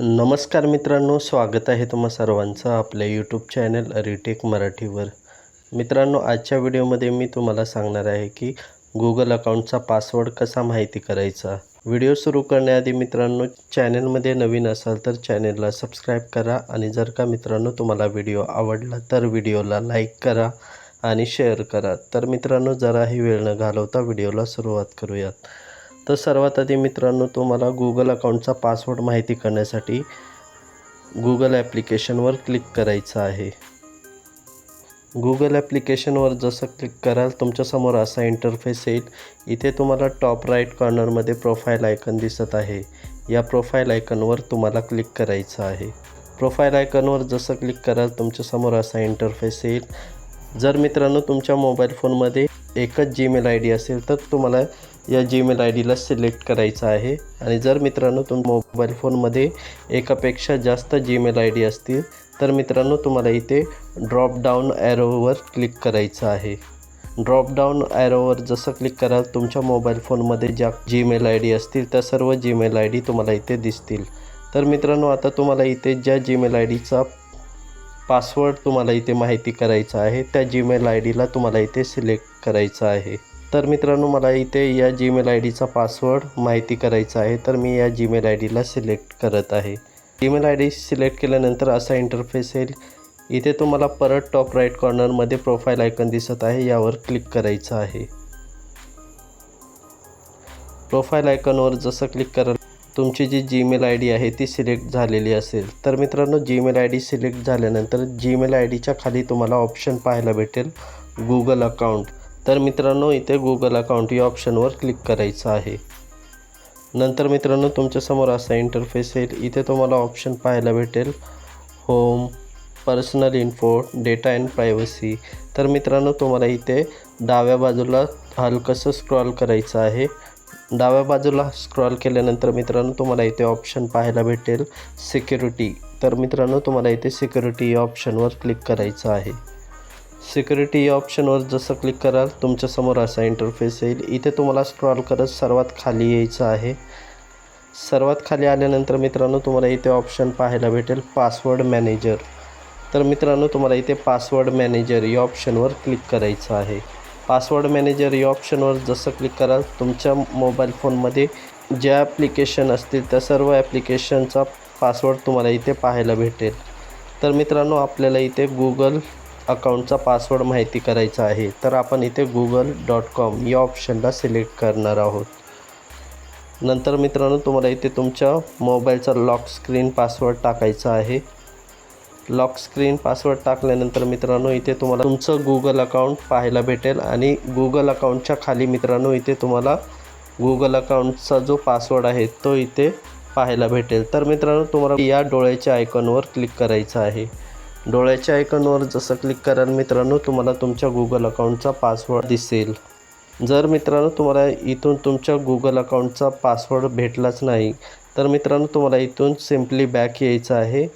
नमस्कार मित्रांनो स्वागत आहे तुम्हा सर्वांचं आपल्या यूट्यूब चॅनल रिटेक मराठीवर. मित्रांनो आजच्या व्हिडिओमध्ये मी तुम्हाला सांगणार आहे की गुगल अकाउंटचा पासवर्ड कसा माहिती करायचा? व्हिडिओ सुरू करण्याआधी मित्रांनो चॅनलमध्ये नवीन असाल तर चॅनलला सबस्क्राईब करा आणि जर का मित्रांनो तुम्हाला व्हिडिओ आवडला तर व्हिडिओला लाईक करा आणि शेअर करा. तर मित्रांनो जराही वेळ न घालवता व्हिडिओला सुरुवात करूयात. तर सर्वात आधी मित्रांनो तुम्हाला गुगल अकाउंटचा पासवर्ड माहिती करण्यासाठी गुगल ॲप्लिकेशनवर क्लिक करायचं आहे. गुगल ॲप्लिकेशनवर जसं क्लिक कराल तुमच्यासमोर असा इंटरफेस येईल. इथे तुम्हाला टॉप राईट कॉर्नरमध्ये प्रोफाईल आयकन दिसत आहे. या प्रोफाईल आयकनवर तुम्हाला क्लिक करायचं आहे. प्रोफाईल आयकनवर जसं क्लिक कराल तुमच्यासमोर असा इंटरफेस येईल. जर मित्रांनो तुमच्या मोबाईल फोनमध्ये एकच जीमेल आय डी असेल तर तुम्हाला या जीमेल आय डीला सिलेक्ट करायचं आहे. आणि जर मित्रांनो तुम मोबाईल फोनमध्ये एकापेक्षा जास्त जीमेल आय डी असतील तर मित्रांनो तुम्हाला इथे ड्रॉप डाऊन ॲरोवर क्लिक करायचं आहे. ड्रॉप डाऊन ॲरोवर जसं क्लिक कराल तुमच्या मोबाईल फोनमध्ये ज्या जीमेल आय डी असतील त्या सर्व जीमेल आय डी तुम्हाला इथे दिसतील. तर मित्रांनो आता तुम्हाला इथे ज्या जीमेल आय डीचा पासवर्ड तुम्हाला इथे माहिती करायचा आहे त्या जीमेल आय डीला तुम्हाला इथे सिलेक्ट करायचं आहे. तर मित्रांनो मला इथे या जीमेल आय डीचा पासवर्ड माहिती करायचा आहे. तर मी या जीमेल आय डीला सिलेक्ट करत आहे. जीमेल आय डी सिलेक्ट केल्यानंतर असा इंटरफेस येईल. इथे तुम्हाला परत टॉप राईट कॉर्नरमध्ये प्रोफाईल आयकन दिसत आहे. यावर क्लिक करायचं आहे. प्रोफाईल आयकनवर जसं क्लिक कराल तुमची जी जीमेल आय डी आहे ती सिलेक्ट झालेली असेल. तर मित्रांनो जीमेल आय डी सिलेक्ट झाल्यानंतर जीमेल आय डीच्या खाली तुम्हाला ऑप्शन पाहायला भेटेल. गुगल अकाउंट तर मित्रांनो इथे गुगल अकाउंट या ऑप्शनवर क्लिक करायचं आहे. नंतर मित्रांनो तुमच्यासमोर असा इंटरफेस येईल इथे तुम्हाला ऑप्शन पाहायला भेटेल. Home personal info data and privacy तर मित्रांनो तुम्हाला इथे डाव्या बाजूला हलकंसं स्क्रॉल करायचं आहे? डाव्या बाजूला स्क्रॉल केल्यानंतर मित्रांनो तुम्हाला इथे ऑप्शन पाहायला भेटेल. सिक्युरिटी तर मित्रांनो तुम्हाला इथे सिक्युरिटी या ऑप्शनवर क्लिक करायचं आहे. सिक्युरिटी या ऑप्शनवर जसं क्लिक कराल तुमच्यासमोर असा इंटरफेस येईल. इथे तुम्हाला स्क्रॉल करत सर्वात खाली यायचं आहे. सर्वात खाली आल्यानंतर मित्रांनो तुम्हाला इथे ऑप्शन पाहायला भेटेल पासवर्ड मॅनेजर तर मित्रांनो तुम्हाला इथे पासवर्ड मॅनेजर या ऑप्शनवर क्लिक करायचं आहे. पासवर्ड मॅनेजर या ऑप्शनवर जसं क्लिक कराल तुमच्या मोबाईल फोनमध्ये ज्या ॲप्लिकेशन असतील त्या सर्व ॲप्लिकेशनचा पासवर्ड तुम्हाला इथे पाहायला भेटेल. तर मित्रांनो आपल्याला इथे गुगल अकाउंटचा पासवर्ड माहिती करायचा आहे तर आपण इथे गुगल डॉट कॉम या ऑप्शनला सिलेक्ट करणार आहोत. नंतर मित्रांनो तुम्हाला इथे तुमच्या मोबाईलचा लॉक स्क्रीन पासवर्ड टाकायचा आहे. लॉक स्क्रीन पासवर्ड टाकल्यानंतर मित्रांनो इथे तुम्हाला तुमचं गुगल अकाउंट पाहायला भेटेल आणि गुगल अकाउंटच्या खाली मित्रांनो इथे तुम्हाला गुगल अकाउंटचा जो पासवर्ड आहे तो इथे पाहायला भेटेल. तर मित्रांनो तुम्हाला या डोळ्याच्या आयकॉनवर क्लिक करायचं आहे. डोळ्याच्या आयकॉनवर जसं क्लिक कराल मित्रांनो तुम्हाला तुमच्या गुगल अकाउंटचा पासवर्ड दिसेल. जर मित्रांनो तुम्हाला इथून तुमच्या गुगल अकाउंटचा पासवर्ड भेटलाच नाही तर मित्रांनो तुम्हाला इथून सिम्पली बॅक यायचं आहे.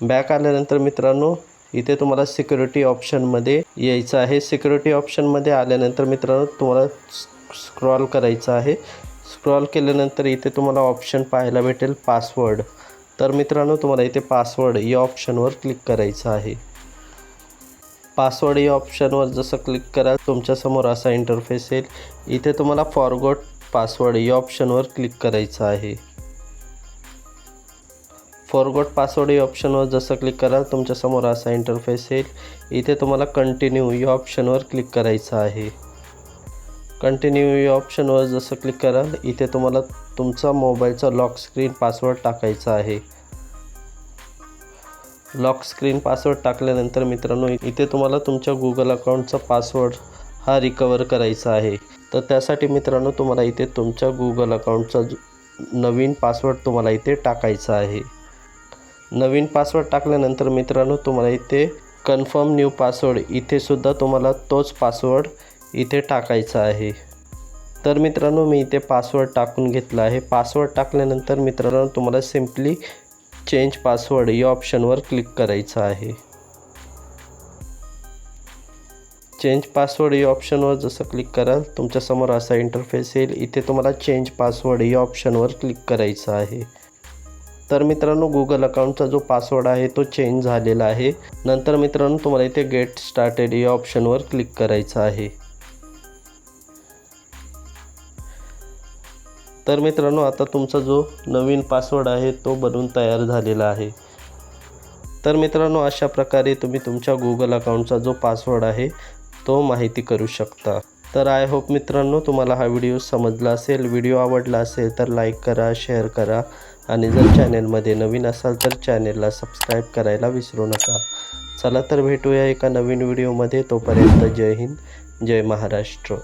बॅक आल्यानंतर मित्रांनो इथे तुम्हाला सिक्युरिटी ऑप्शनमध्ये यायचं आहे. सिक्युरिटी ऑप्शनमध्ये आल्यानंतर मित्रांनो तुम्हाला स्क्रॉल करायचं आहे. स्क्रॉल केल्यानंतर इथे तुम्हाला ऑप्शन पाहायला भेटेल पासवर्ड तर मित्रांनो तुम्हाला इथे पासवर्ड या ऑप्शनवर क्लिक करायचं आहे. पासवर्ड या ऑप्शनवर जसं क्लिक कराल तुमच्यासमोर असा इंटरफेस येईल. इथे तुम्हाला फॉरगोट पासवर्ड या ऑप्शनवर क्लिक करायचं आहे. फॉरगोट पासवर्ड या ऑप्शनवर जसं क्लिक कराल तुमच्यासमोर असा इंटरफेस येईल. इथे तुम्हाला कंटिन्यू या ऑप्शनवर क्लिक करायचं आहे. कंटिन्यू या ऑप्शनवर जसं क्लिक कराल इथे तुम्हाला तुमचा मोबाईलचा लॉक स्क्रीन पासवर्ड टाकायचा आहे. लॉक स्क्रीन पासवर्ड टाकल्यानंतर मित्रांनो इथे तुम्हाला तुमच्या गुगल अकाउंटचा पासवर्ड हा रिकवर करायचा आहे. तर त्यासाठी मित्रांनो तुम्हाला इथे तुमच्या गुगल अकाउंटचा नवीन पासवर्ड तुम्हाला इथे टाकायचा आहे. नवीन पासवर्ड टाकल्यानंतर मित्रांनो तुम्हाला इथे कन्फर्म न्यू पासवर्ड इथे सुद्धा तुम्हाला तोच पासवर्ड इथे टाकायचा आहे. तर मित्रांनो मी इथे पासवर्ड टाकून घेतला आहे. पासवर्ड टाकल्यानंतर मित्रांनो तुम्हाला सिम्पली चेंज पासवर्ड या ऑप्शनवर क्लिक करायचं आहे. चेंज पासवर्ड या ऑप्शनवर जसं क्लिक कराल तुमच्यासमोर असा इंटरफेस येईल. इथे तुम्हाला चेंज पासवर्ड या ऑप्शनवर क्लिक करायचं आहे. तर मित्रांनो गुगल अकाउंटचा जो पासवर्ड आहे तो चेंज झालेला आहे. नंतर मित्रांनो तुम्हाला इथे गेट स्टार्टेड या ऑप्शनवर क्लिक करायचं आहे. तर मित्रांनो आता तुमचा जो नवीन पासवर्ड आहे तो बनवून तयार झालेला आहे. तर मित्रांनो अशा प्रकारे तुम्ही तुमच्या गुगल अकाउंटचा जो पासवर्ड आहे तो माहिती करू शकता. तर आय होप मित्रांनो तुम्हाला हा व्हिडिओ समजला असेल. व्हिडिओ आवडला असेल तर लाईक करा शेअर करा. आणि जर चॅनेलमध्ये नवीन असाल तर चॅनेलला सबस्क्राईब करायला विसरू नका. चला तर भेटूया एका नवीन व्हिडिओमध्ये तोपर्यंत जय हिंद जय महाराष्ट्र.